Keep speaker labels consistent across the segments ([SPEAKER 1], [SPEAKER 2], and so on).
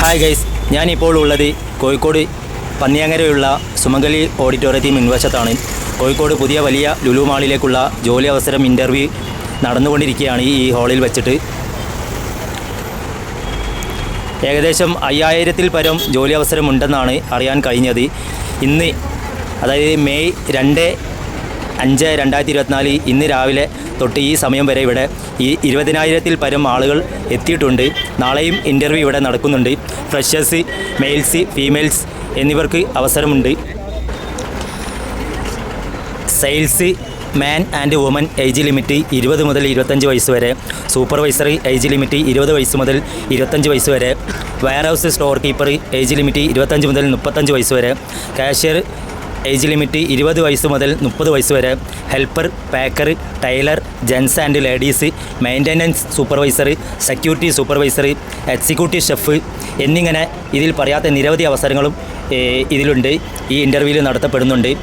[SPEAKER 1] Hi guys ഞാനിപ്പോൾ ഉള്ളത് കോഴിക്കോട് പന്നിയങ്ങരയുള്ള സുമംഗലി ഓഡിറ്റോറിയത്തിൽ മുൻവശത്താണ്. കോഴിക്കോട് പുതിയ വലിയ ലുലു മാളിലേക്കുള്ള ജോലി അവസരം ഇന്റർവ്യൂ നടന്നുകൊണ്ടിരിക്കുകയാണ് ഈ ഹാളിൽ വെച്ചിട്ട്. ഏകദേശം അയ്യായിരത്തിൽ പരം ജോലി അവസരമുണ്ടെന്നാണ് അറിയാൻ കഴിഞ്ഞത്. ഇന്ന് അതായത് മെയ് രണ്ട് അഞ്ച് രണ്ടായിരത്തി ഇരുപത്തിനാല് ഇന്ന് രാവിലെ തൊട്ട് ഈ സമയം വരെ ഇവിടെ ഈ ഇരുപതിനായിരത്തിൽ പരം ആളുകൾ എത്തിയിട്ടുണ്ട്. നാളെയും ഇന്റർവ്യൂ ഇവിടെ നടക്കുന്നുണ്ട്. ഫ്രഷേഴ്സ് മെയിൽസ് ഫീമെയിൽസ് എന്നിവർക്ക് അവസരമുണ്ട്. Salesman and woman age limit ഇരുപത് മുതൽ ഇരുപത്തഞ്ച് വയസ്സ് വരെ. സൂപ്പർവൈസറി ഏജ് ലിമിറ്റ് ഇരുപത് വയസ്സ് മുതൽ ഇരുപത്തഞ്ച് വയസ്സ് വരെ. Warehouse store keeper age limit ഇരുപത്തഞ്ച് മുതൽ മുപ്പത്തഞ്ച് വയസ്സ് വരെ. കാഷ്യർ ഏജ് ലിമിറ്റ് ഇരുപത് വയസ്സ് മുതൽ മുപ്പത് വയസ്സ് വരെ. Helper packer tailor gents and ladies maintenance supervisor security supervisor executive chef എന്നിങ്ങനെ ഇതിൽ പറയാത്ത നിരവധി അവസരങ്ങളും ഇതിലുണ്ട്. ഈ ഇന്റർവ്യൂവിൽ നടത്തപ്പെടുന്നുണ്ട്.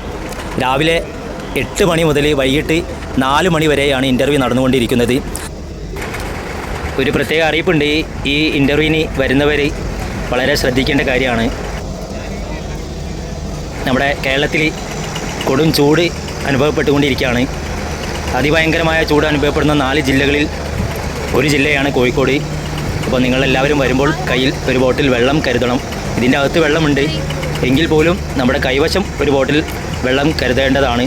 [SPEAKER 1] രാവിലെ എട്ട് മണി മുതൽ വൈകിട്ട് നാല് മണി വരെയാണ് ഇന്റർവ്യൂ നടന്നുകൊണ്ടിരിക്കുന്നത്. ഒരു പ്രത്യേക അറിയിപ്പുണ്ട്. ഈ- ഇന്റർവ്യൂവിന് വരുന്നവർ വളരെ ശ്രദ്ധിക്കേണ്ട കാര്യമാണ്. നമ്മുടെ കേരളത്തിൽ കൊടും ചൂട് അനുഭവപ്പെട്ടുകൊണ്ടിരിക്കുകയാണ്. അതിഭയങ്കരമായ ചൂട് അനുഭവപ്പെടുന്ന നാല് ജില്ലകളിൽ ഒരു ജില്ലയാണ് കോഴിക്കോട്. അപ്പോൾ നിങ്ങളെല്ലാവരും വരുമ്പോൾ കയ്യിൽ ഒരു ബോട്ടിൽ വെള്ളം കരുതണം. ഇതിന്റെ അകത്ത് വെള്ളമുണ്ട്. എങ്കിൽ പോലും നമ്മുടെ കൈവശം ഒരു ബോട്ടിൽ വെള്ളം കരുതേണ്ടതാണ്.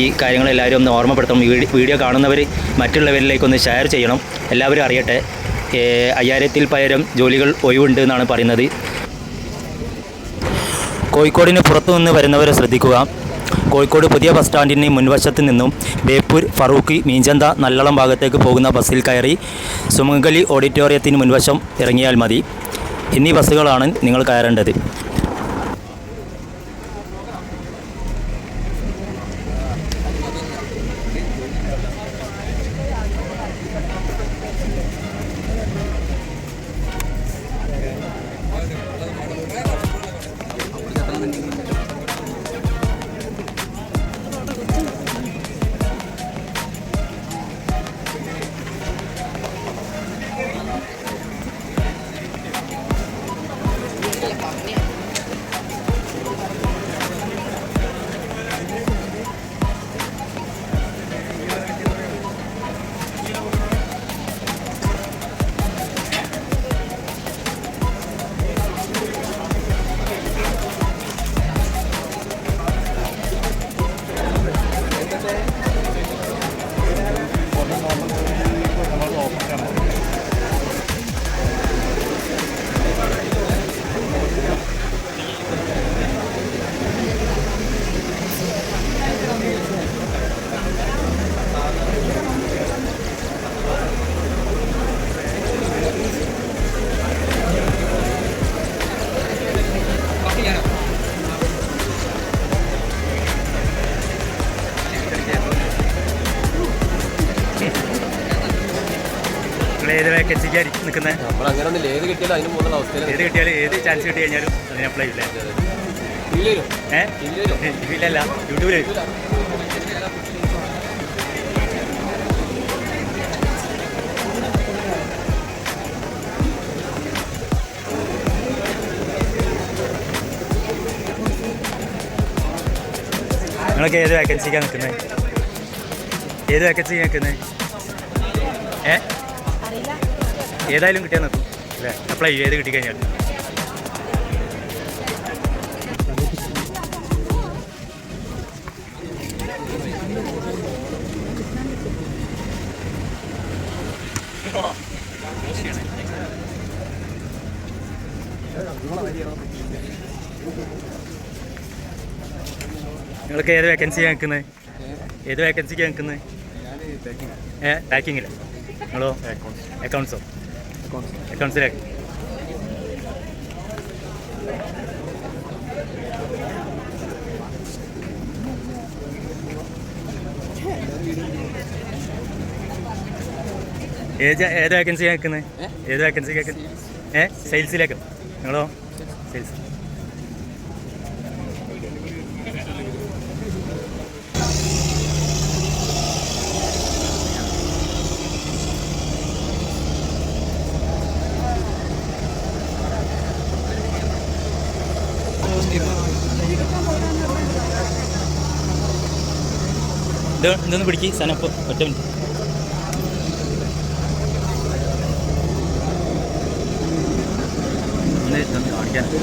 [SPEAKER 1] ഈ കാര്യങ്ങളെല്ലാവരും ഒന്ന് ഓർമ്മപ്പെടുത്തണം. വീഡിയോ കാണുന്നവർ മറ്റുള്ളവരിലേക്കൊന്ന് ഷെയർ ചെയ്യണം. എല്ലാവരും അറിയട്ടെ. അയ്യായിരത്തിൽ പകരം ജോലികൾ ഒഴിവുണ്ട് എന്നാണ് പറയുന്നത്. കോഴിക്കോടിന് പുറത്തുനിന്ന് വരുന്നവരെ ശ്രദ്ധിക്കുക. കോഴിക്കോട് പുതിയ ബസ് സ്റ്റാൻഡിന് മുൻവശത്ത് നിന്നും ബേപ്പൂർ ഫറൂഖ് മീഞ്ചന്ത നല്ലളം ഭാഗത്തേക്ക് പോകുന്ന ബസ്സിൽ കയറി സുമംഗലി ഓഡിറ്റോറിയത്തിന് മുൻവശം ഇറങ്ങിയാൽ മതി. എന്നീ ബസ്സുകളാണ് നിങ്ങൾ കയറേണ്ടത്. Fuck. ഏത് വേക്കൻസിക്ക് നിൽക്കുന്നത്
[SPEAKER 2] നമ്മൾ അങ്ങനെ ഒന്നും ഏത് കിട്ടിയാലും അതിന് പോകുന്ന അവസ്ഥയിൽ
[SPEAKER 1] ഏത് കിട്ടിയാലും ഏത് ചാൻസ് കിട്ടി കഴിഞ്ഞാലും അതിന് അപ്ലൈ ഇല്ലേ?
[SPEAKER 2] ഇല്ലല്ല.
[SPEAKER 1] യൂട്യൂബിൽ നിങ്ങളൊക്കെ ഏത് വേക്കൻസിക്കാണ് നിൽക്കുന്നത് ഏത് വേക്കൻസിക്കാണ് നിൽക്കുന്നത് ഏ? ഏതായാലും കിട്ടിയാൽ നിൽക്കും അല്ലേ? അപ്ലൈ ചെയ്യും. ഏത് കിട്ടിക്കഴിഞ്ഞാൽ നിങ്ങൾക്ക് ഏത് വേക്കൻസിയാണ് നിൽക്കുന്നത് ഏത് വേക്കൻസിക്കാണ് നിൽക്കുന്നത് ഏ പാക്കിങ്ങില്ല നിങ്ങളോ? അക്കൗണ്ട്സോ അക്കൗണ്ട്സിലേക്ക് ഏത് ഏത് വേക്കൻസി കേൾക്കുന്നത് ഏത് വേക്കൻസി കേൾക്കുന്നത് ഏ? സെയിൽസിലേക്ക് നിങ്ങളോ? സെയിൽസ് ഇത് ഇതൊന്ന് പിടിക്ക് സനപ്പ് ഒറ്റ മിനിറ്റ്. കാണിക്കാൻ നോക്കി.